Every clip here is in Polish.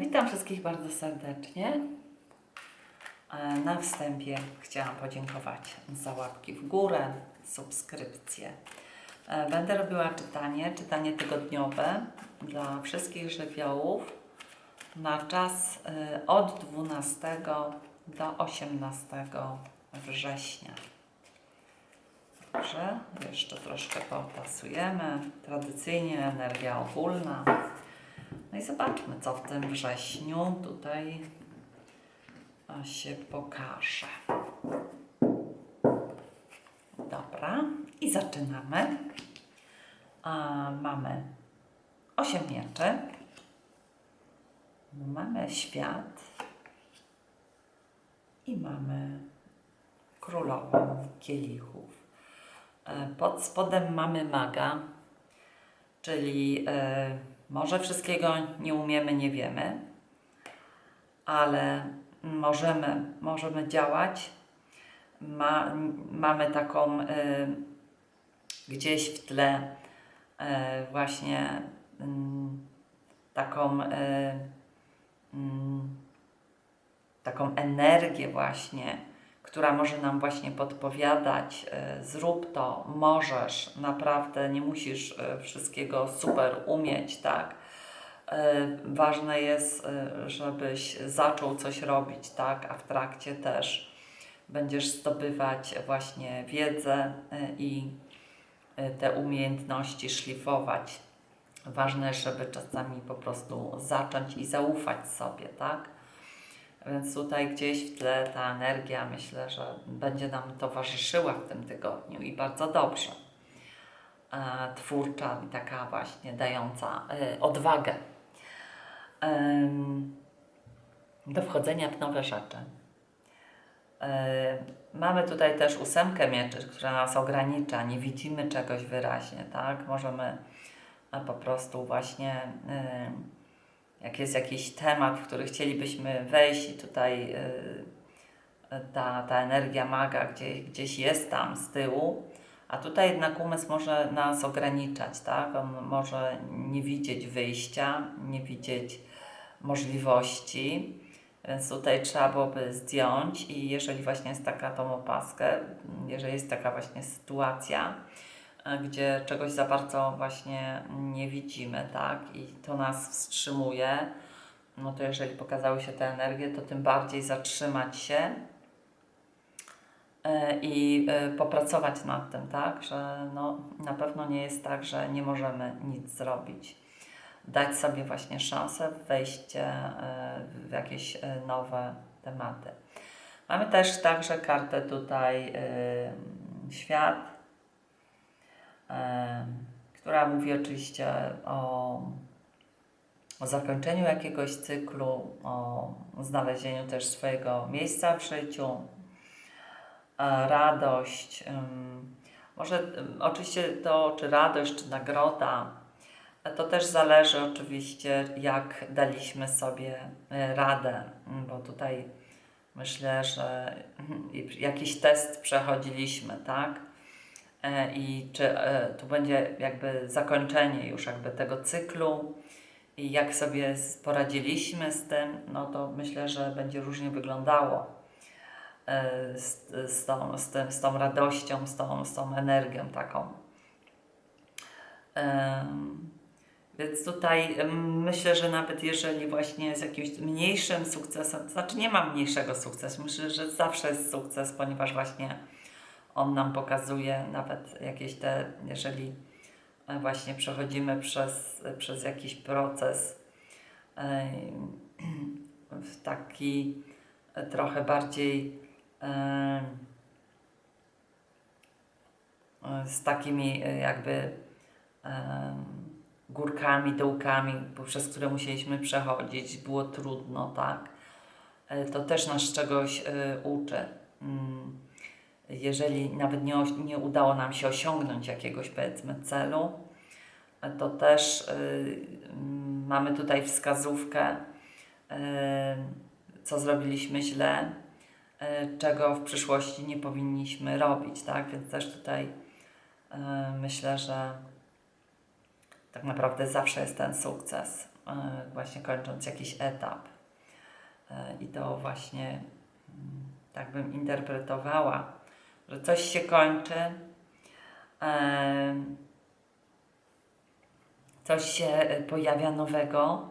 Witam wszystkich bardzo serdecznie. E, Na wstępie chciałam podziękować za łapki w górę, subskrypcje. E, Będę robiła czytanie, czytanie tygodniowe dla wszystkich żywiołów na czas e, od 12 do 18 września. Dobrze, jeszcze troszkę potasujemy. Tradycyjnie energia ogólna. No i zobaczmy, co w tym wrześniu tutaj się pokaże. Dobra, i zaczynamy. A, mamy 8 mieczy. Mamy świat. I mamy królową kielichów. E, Pod spodem mamy maga, czyli e, może wszystkiego nie umiemy, nie wiemy, ale możemy, możemy działać. Ma, mamy taką e, gdzieś w tle e, właśnie mm, taką e, mm, taką energię właśnie, która może nam właśnie podpowiadać, e, zrób to, możesz, naprawdę nie musisz e, wszystkiego super umieć, tak? E, Ważne jest, żebyś zaczął coś robić, tak? A w trakcie też będziesz zdobywać właśnie wiedzę i te umiejętności szlifować. Ważne żeby czasami po prostu zacząć i zaufać sobie, tak? Więc tutaj gdzieś w tle ta energia myślę, że będzie nam towarzyszyła w tym tygodniu i bardzo dobrze. E, twórcza i taka właśnie dająca e, odwagę em, do wchodzenia w nowe rzeczy. E, Mamy tutaj też ósemkę mieczy, która nas ogranicza, nie widzimy czegoś wyraźnie, tak? Możemy e, po prostu właśnie e, jak jest jakiś temat, w który chcielibyśmy wejść i tutaj y, ta, ta energia maga gdzieś, gdzieś jest tam z tyłu, a tutaj jednak umysł może nas ograniczać, tak? On może nie widzieć wyjścia, nie widzieć możliwości, więc tutaj trzeba byłoby zdjąć i jeżeli właśnie jest taka tą opaskę, jeżeli jest taka właśnie sytuacja, gdzie czegoś za bardzo właśnie nie widzimy, tak? I to nas wstrzymuje, no to jeżeli pokazały się te energie, to tym bardziej zatrzymać się e, i e, popracować nad tym, tak? Że no, na pewno nie jest tak, że nie możemy nic zrobić. Dać sobie właśnie szansę wejście e, w jakieś e, nowe tematy. Mamy też także kartę tutaj e, świat, e, która mówi oczywiście o, o zakończeniu jakiegoś cyklu, o znalezieniu też swojego miejsca w życiu, e, radość. Może oczywiście to, czy radość, czy nagroda, to też zależy oczywiście, jak daliśmy sobie e, radę, bo tutaj myślę, że jakiś test przechodziliśmy, tak? E, I czy e, tu będzie jakby zakończenie już jakby tego cyklu i jak sobie poradziliśmy z tym, no to myślę, że będzie różnie wyglądało e, z, z, tą, z, tym, z tą radością, z tą, z tą energią taką. Więc tutaj myślę, że nawet jeżeli właśnie z jakimś mniejszym sukcesem, to znaczy nie ma mniejszego sukcesu, myślę, że zawsze jest sukces, ponieważ właśnie on nam pokazuje nawet jakieś te, jeżeli e, właśnie przechodzimy przez, przez jakiś proces e, w taki e, trochę bardziej z takimi jakby górkami, dołkami, poprzez które musieliśmy przechodzić, było trudno, tak? To też nas czegoś uczy. Jeżeli nawet nie, nie udało nam się osiągnąć jakiegoś powiedzmy celu, to też y, mm, mamy tutaj wskazówkę, y, co zrobiliśmy źle, y, czego w przyszłości nie powinniśmy robić, tak? Więc też tutaj y, myślę, że tak naprawdę zawsze jest ten sukces, e, właśnie kończąc jakiś etap. E, I to właśnie mm, tak bym interpretowała, że coś się kończy, e, coś się pojawia nowego.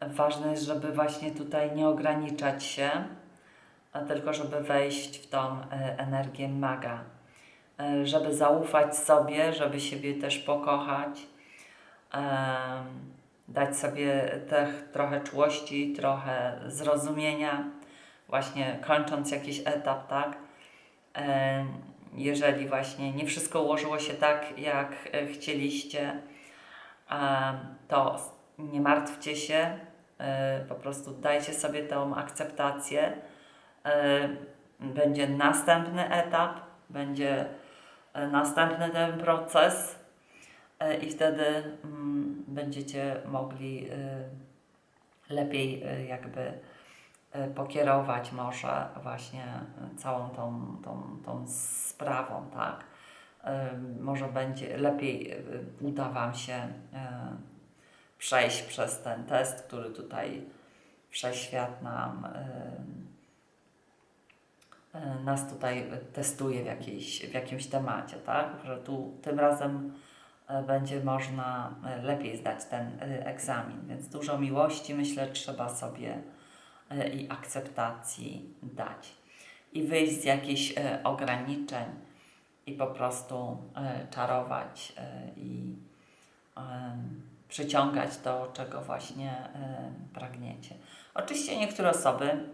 Ważne jest, żeby właśnie tutaj nie ograniczać się, a tylko żeby wejść w tą e, energię maga, E, żeby zaufać sobie, żeby siebie też pokochać, dać sobie też trochę czułości, trochę zrozumienia, właśnie kończąc jakiś etap, tak? Jeżeli właśnie nie wszystko ułożyło się tak, jak e, chcieliście, to nie martwcie się, e, po prostu dajcie sobie tą akceptację. E, Będzie następny etap, będzie następny ten proces i wtedy mm, będziecie mogli lepiej jakby pokierować może właśnie e, całą tą, tą, tą sprawą, tak? E, Może będzie lepiej e, uda Wam się e, przejść przez ten test, który tutaj wszechświat nam e, e, nas tutaj testuje w, jakiejś, w jakimś temacie, tak? Że tu tym razem e, będzie można e, lepiej zdać ten e, egzamin, więc dużo miłości myślę trzeba sobie e, i akceptacji dać i wyjść z jakichś e, ograniczeń i po prostu e, czarować e, i przyciągać to, czego właśnie e, pragniecie. Oczywiście niektóre osoby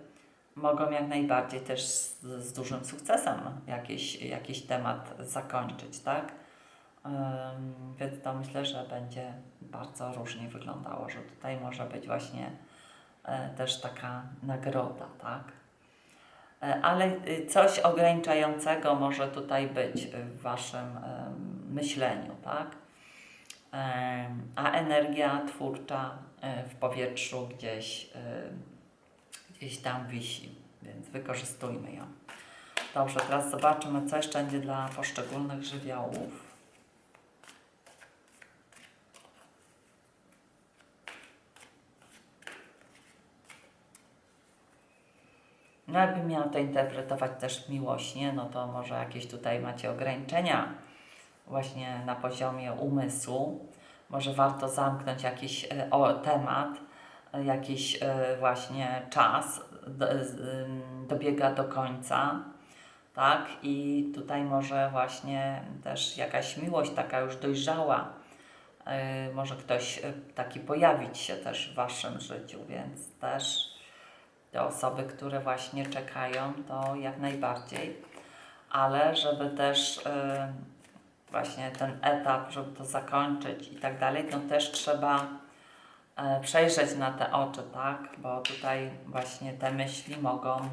mogą jak najbardziej też z, dużym sukcesem jakiś, jakiś temat zakończyć, tak? Więc to myślę, że będzie bardzo różnie wyglądało, że tutaj może być właśnie e, też taka nagroda, tak? E, Ale y, coś ograniczającego może tutaj być w Waszym myśleniu, tak? Em, A energia twórcza e, w powietrzu gdzieś, em, gdzieś tam wisi, więc wykorzystujmy ją. Dobrze, teraz zobaczymy, co jeszcze będzie dla poszczególnych żywiołów. No jakbym miała to interpretować też miłośnie, no to może jakieś tutaj macie ograniczenia właśnie na poziomie umysłu. Może warto zamknąć jakiś e, o, temat, e, jakiś e, właśnie czas dobiega do końca, tak? I tutaj może właśnie też jakaś miłość taka już dojrzała, może ktoś taki pojawić się też w Waszym życiu, więc też te osoby, które właśnie czekają, to jak najbardziej, ale żeby też y, właśnie ten etap, żeby to zakończyć i tak dalej, no też trzeba e, przejrzeć na te oczy, tak? Bo tutaj właśnie te myśli mogą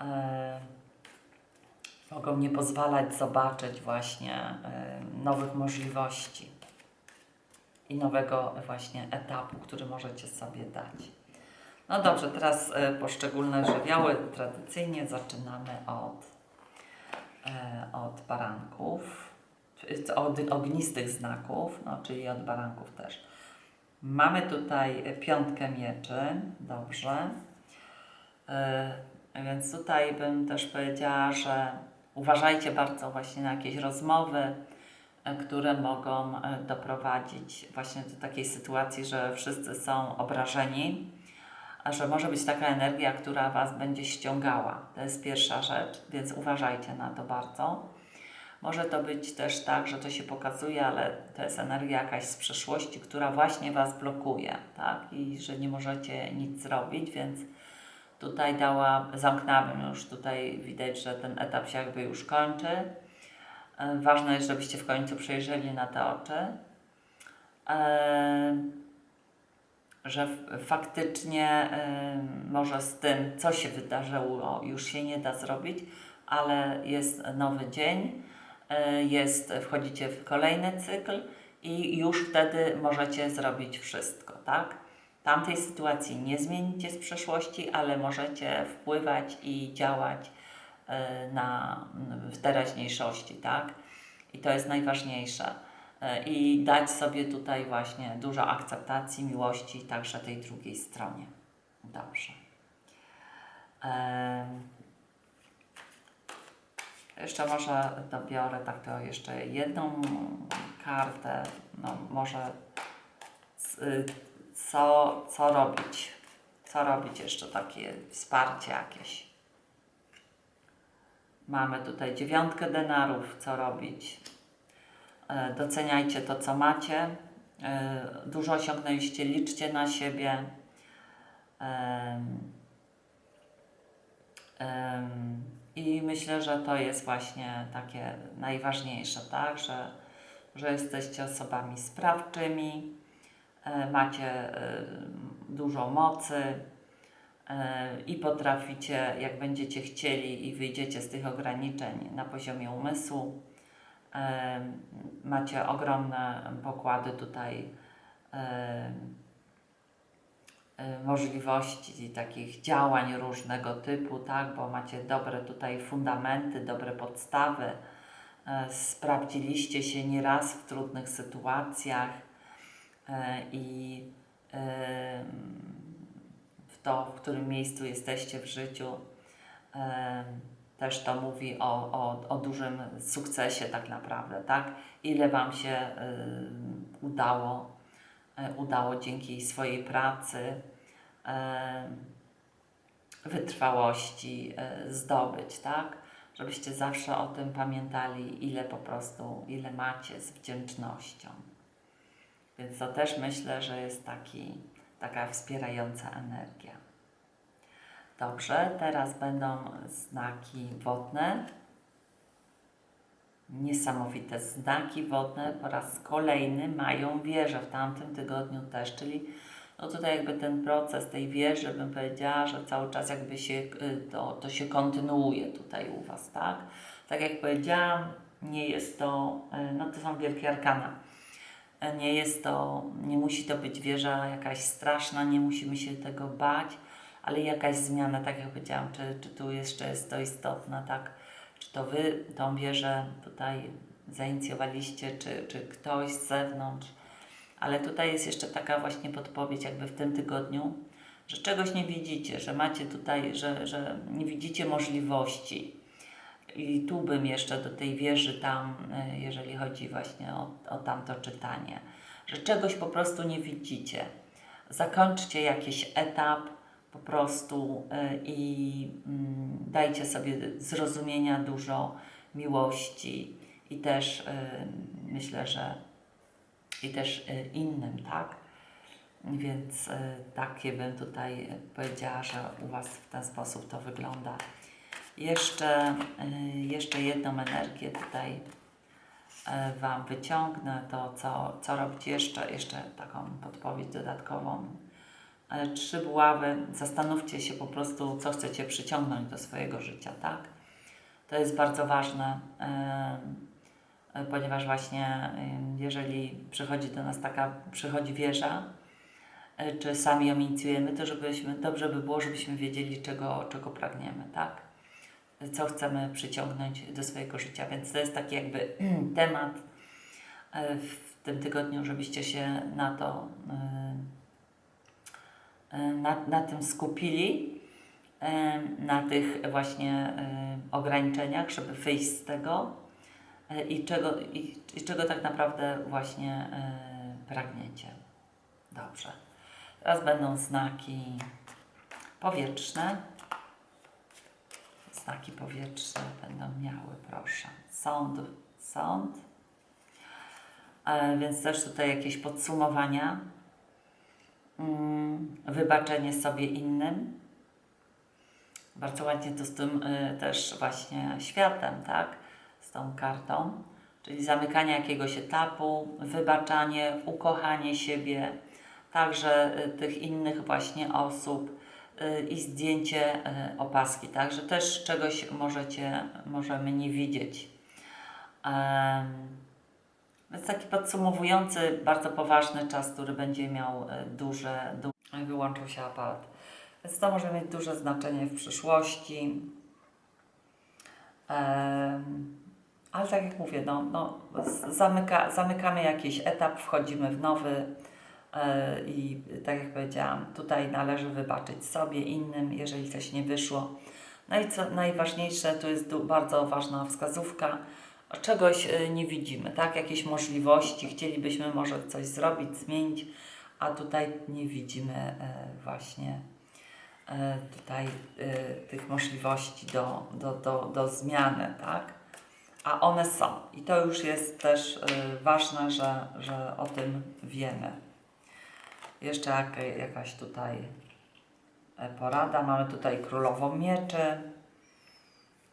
e, mogą nie pozwalać zobaczyć właśnie nowych możliwości i nowego właśnie etapu, który możecie sobie dać. No dobrze, teraz e, poszczególne żywioły. Tradycyjnie zaczynamy od, e, od baranków, od ognistych znaków, no, czyli od baranków też. Mamy tutaj piątkę mieczy, dobrze. E, więc tutaj bym też powiedziała, że uważajcie bardzo właśnie na jakieś rozmowy, które mogą doprowadzić właśnie do takiej sytuacji, że wszyscy są obrażeni a że może być taka energia, która Was będzie ściągała. To jest pierwsza rzecz, więc uważajcie na to bardzo. Może to być też tak, że to się pokazuje, ale to jest energia jakaś z przeszłości, która właśnie Was blokuje, tak? I że nie możecie nic zrobić, więc tutaj dała, zamknęłabym już tutaj, widać, że ten etap się jakby już kończy. Ważne jest, żebyście w końcu przejrzeli na te oczy. E, że faktycznie może z tym, co się wydarzyło, już się nie da zrobić, ale jest nowy dzień, y, jest, wchodzicie w kolejny cykl i już wtedy możecie zrobić wszystko, tak? Tamtej sytuacji nie zmienicie z przeszłości, ale możecie wpływać i działać y, na, w teraźniejszości, tak? I to jest najważniejsze. E, i dać sobie tutaj właśnie dużo akceptacji, miłości także tej drugiej stronie. Dobrze. Jeszcze może dobiorę taką jeszcze jedną kartę, no może y, co, co robić, co robić jeszcze takie wsparcie jakieś. Mamy tutaj dziewiątkę denarów, co robić. E, Doceniajcie to, co macie. E, Dużo osiągnęliście, liczcie na siebie. I myślę, że to jest właśnie takie najważniejsze, tak? Że, że jesteście osobami sprawczymi, e, macie dużo mocy i potraficie, jak będziecie chcieli i wyjdziecie z tych ograniczeń na poziomie umysłu, macie ogromne pokłady tutaj możliwości takich działań różnego typu, tak, bo macie dobre tutaj fundamenty, dobre podstawy, e, sprawdziliście się nieraz w trudnych sytuacjach e, i w to, w którym miejscu jesteście w życiu. Też to mówi o, o, o dużym sukcesie tak naprawdę, tak? Ile Wam się e, udało, e, udało dzięki swojej pracy, e, wytrwałości e, zdobyć, tak? Żebyście zawsze o tym pamiętali, ile po prostu, ile macie z wdzięcznością. Więc to też myślę, że jest taki, taka wspierająca energia. Dobrze, teraz będą znaki wodne. Niesamowite znaki wodne po raz kolejny mają wieżę w tamtym tygodniu też, czyli no tutaj jakby ten proces tej wieży, bym powiedziała, że cały czas jakby się, y, to, to się kontynuuje tutaj u Was, tak? Tak jak powiedziałam, nie jest to, y, no to są wielkie arkana. Nie jest to, nie musi to być wieża jakaś straszna, nie musimy się tego bać, ale jakaś zmiana, tak jak powiedziałam, czy, czy tu jeszcze jest to istotne, tak? Czy to Wy tą wieżę tutaj zainicjowaliście, czy, czy ktoś z zewnątrz, ale tutaj jest jeszcze taka właśnie podpowiedź jakby w tym tygodniu, że czegoś nie widzicie, że macie tutaj, że, że nie widzicie możliwości. I tu bym jeszcze do tej wieży tam, y, jeżeli chodzi właśnie o, o tamto czytanie, że czegoś po prostu nie widzicie. Zakończcie jakiś etap po prostu y, i mm, dajcie sobie zrozumienia dużo, miłości i też y, myślę, że i też y, innym, tak? Więc takie bym tutaj powiedziała, że u Was w ten sposób to wygląda. Jeszcze, jeszcze jedną energię tutaj Wam wyciągnę, to co, co robić jeszcze, jeszcze taką podpowiedź dodatkową. Trzy buławy, zastanówcie się po prostu, co chcecie przyciągnąć do swojego życia, tak? To jest bardzo ważne, ponieważ właśnie jeżeli przychodzi do nas taka, przychodzi wieża, y, czy sami ją inicjujemy, to żebyśmy, dobrze by było, żebyśmy wiedzieli, czego, czego pragniemy, tak? Co chcemy przyciągnąć do swojego życia. Więc to jest taki jakby temat y, w tym tygodniu, żebyście się na to, y, na, na tym skupili, y, na tych właśnie y, ograniczeniach, żeby wyjść z tego i czego, i, i czego tak naprawdę właśnie pragniecie. Dobrze. Teraz będą znaki powietrzne. Znaki powietrzne będą miały, proszę. Sąd, sąd. E, więc też tutaj jakieś podsumowania. Mm, wybaczenie sobie innym. Bardzo ładnie to z tym y, też właśnie światem, tak? Z tą kartą. Czyli zamykanie jakiegoś etapu, wybaczanie, ukochanie siebie, także y, tych innych właśnie osób y, i zdjęcie opaski, także też czegoś możecie, możemy nie widzieć. Em, Więc taki podsumowujący, bardzo poważny czas, który będzie miał y, duże, du- wyłączył się aparat. Więc to może mieć duże znaczenie w przyszłości. Ale tak jak mówię, no, no, zamyka, zamykamy jakiś etap, wchodzimy w nowy e, i tak jak powiedziałam, tutaj należy wybaczyć sobie, innym, jeżeli coś nie wyszło. No i co najważniejsze, tu jest bardzo ważna wskazówka, czegoś e, nie widzimy, tak? Jakieś możliwości, chcielibyśmy może coś zrobić, zmienić, a tutaj nie widzimy e, właśnie e, tutaj e, tych możliwości do, do, do, do zmiany, tak? A one są. I to już jest też ważne, że, że o tym wiemy. Jeszcze jak, jakaś tutaj porada. Mamy tutaj królową mieczy.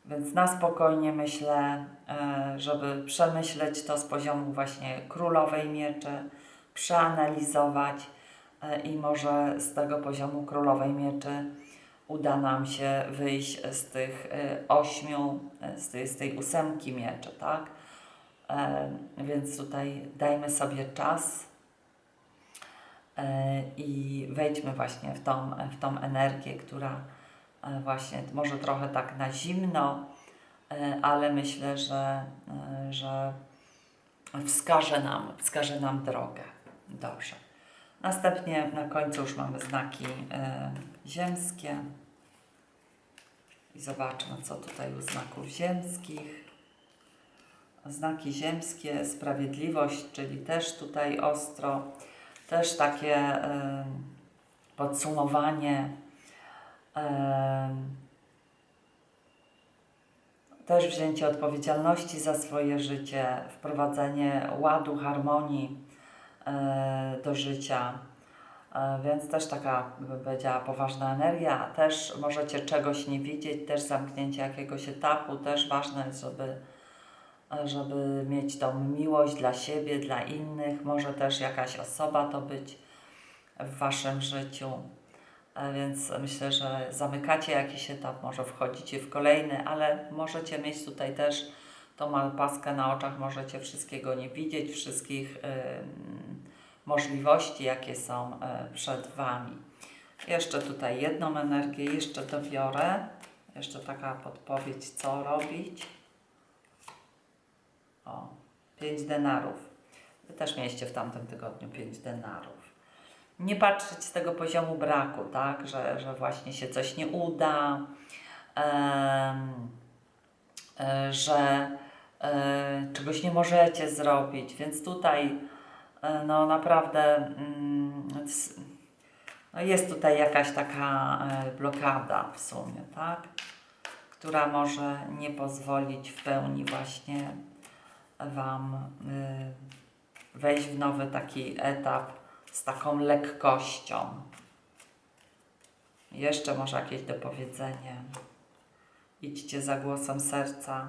Więc na spokojnie myślę, e, żeby przemyśleć to z poziomu właśnie królowej mieczy, przeanalizować e, i może z tego poziomu królowej mieczy uda nam się wyjść z tych e, ośmiu, z tej, z tej ósemki mieczy, tak? Więc tutaj dajmy sobie czas i wejdźmy właśnie w tą, w tą energię, która właśnie może trochę tak na zimno, e, ale myślę, że, e, że wskaże nam, wskaże nam drogę. Dobrze. Następnie na końcu już mamy znaki e, ziemskie. I zobaczmy, co tutaj u znaków ziemskich. Znaki ziemskie, sprawiedliwość, czyli też tutaj ostro, też takie e, podsumowanie. Też wzięcie odpowiedzialności za swoje życie, wprowadzenie ładu, harmonii e, do życia. E, Więc też taka, bym powiedziała, poważna energia. Też możecie czegoś nie widzieć, też zamknięcie jakiegoś etapu. Też ważne jest, żeby, żeby mieć tą miłość dla siebie, dla innych. Może też jakaś osoba to być w Waszym życiu. Więc myślę, że zamykacie jakiś etap, może wchodzicie w kolejny, ale możecie mieć tutaj też tą paskę na oczach, możecie wszystkiego nie widzieć, wszystkich ym, możliwości, jakie są e, przed Wami. Jeszcze tutaj jedną energię, jeszcze dobiorę. Jeszcze taka podpowiedź, co robić. O, 5 denarów. Wy też mieliście w tamtym tygodniu 5 denarów. Nie patrzeć z tego poziomu braku, tak, że, że właśnie się coś nie uda, e, że e, czegoś nie możecie zrobić, więc tutaj e, no naprawdę mm, no jest tutaj jakaś taka blokada w sumie, tak, która może nie pozwolić w pełni właśnie Wam y, wejść w nowy taki etap z taką lekkością. Jeszcze może jakieś dopowiedzenie. Idźcie za głosem serca.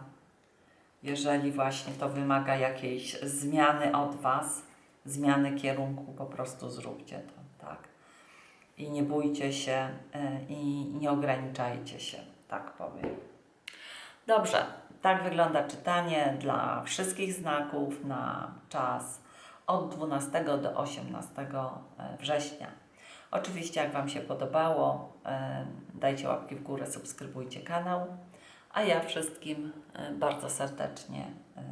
Jeżeli właśnie to wymaga jakiejś zmiany od Was, zmiany kierunku, po prostu zróbcie to, tak. I nie bójcie się y, i nie ograniczajcie się, tak powiem. Dobrze, tak wygląda czytanie dla wszystkich znaków na czas od 12 do 18 września. Oczywiście, jak Wam się podobało, e, dajcie łapki w górę, subskrybujcie kanał, a ja wszystkim e, bardzo serdecznie e,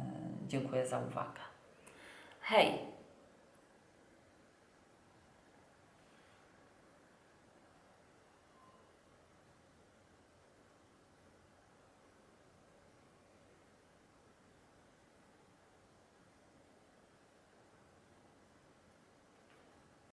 dziękuję za uwagę. Hej!